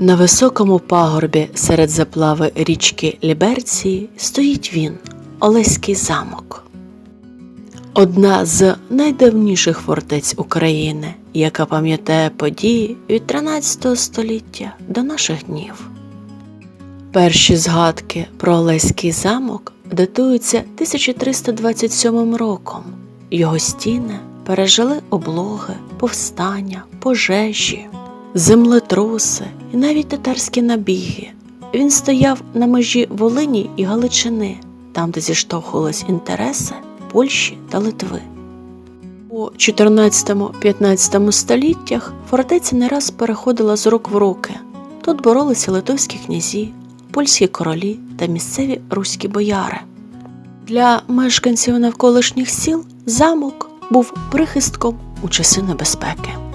На високому пагорбі серед заплави річки Ліберції стоїть він, Олеський замок. Одна з найдавніших фортець України, яка пам'ятає події від 13 століття до наших днів. Перші згадки про Олеський замок датуються 1327 роком. Його стіни пережили облоги, повстання, пожежі, землетруси і навіть татарські набіги. Він стояв на межі Волині і Галичини, там, де зіштовхувались інтереси Польщі та Литви. У 14-15 століттях фортеця не раз переходила з рук в руки. Тут боролися литовські князі, польські королі та місцеві руські бояри. Для мешканців навколишніх сіл замок був прихистком у часи небезпеки.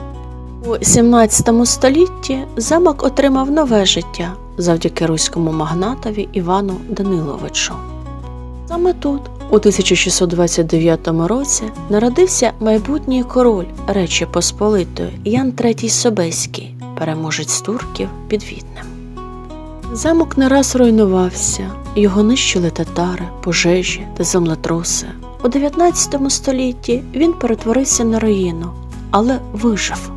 У 17 столітті замок отримав нове життя завдяки руському магнатові Івану Даниловичу. Саме тут, у 1629 році, народився майбутній король Речі Посполитої Ян III Собеський, переможець турків під Віднем. Замок не раз руйнувався, його нищили татари, пожежі та землетруси. У 19 столітті він перетворився на руїну, але вижив.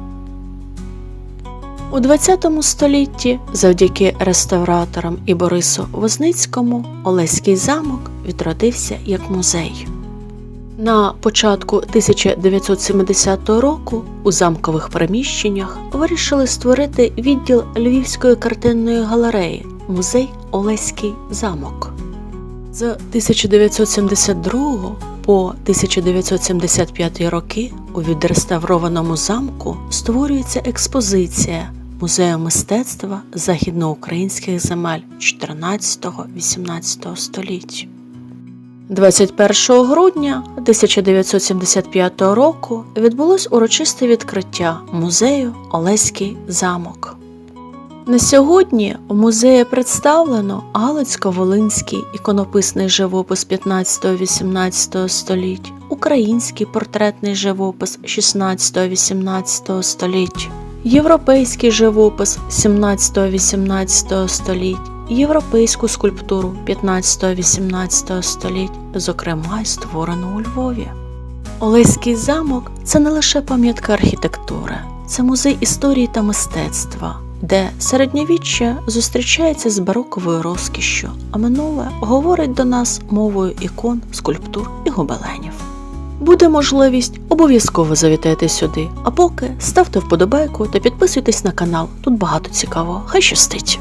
У 20 столітті, завдяки реставраторам і Борису Возницькому, Олеський замок відродився як музей. На початку 1970 року у замкових приміщеннях вирішили створити відділ Львівської картинної галереї музей Олеський замок. З 1972 по 1975 роки у відреставрованому замку створюється експозиція Музею мистецтва західноукраїнських земель 14-18 століття. 21 грудня 1975 року відбулось урочисте відкриття музею Олеський замок. На сьогодні у музеї представлено Галицько-Волинський іконописний живопис 15-18 століть, український портретний живопис 16-18 століть, європейський живопис 17-18 століть, європейську скульптуру 15-18 століть, зокрема й створену у Львові. Олеський замок це не лише пам'ятка архітектури, це музей історії та мистецтва, де середньовіччя зустрічається з бароковою розкішшю, а минуле говорить до нас мовою ікон, скульптур і гобеленів. Буде можливість, обов'язково завітайте сюди. А поки ставте вподобайку та підписуйтесь на канал. Тут багато цікавого. Хай щастить!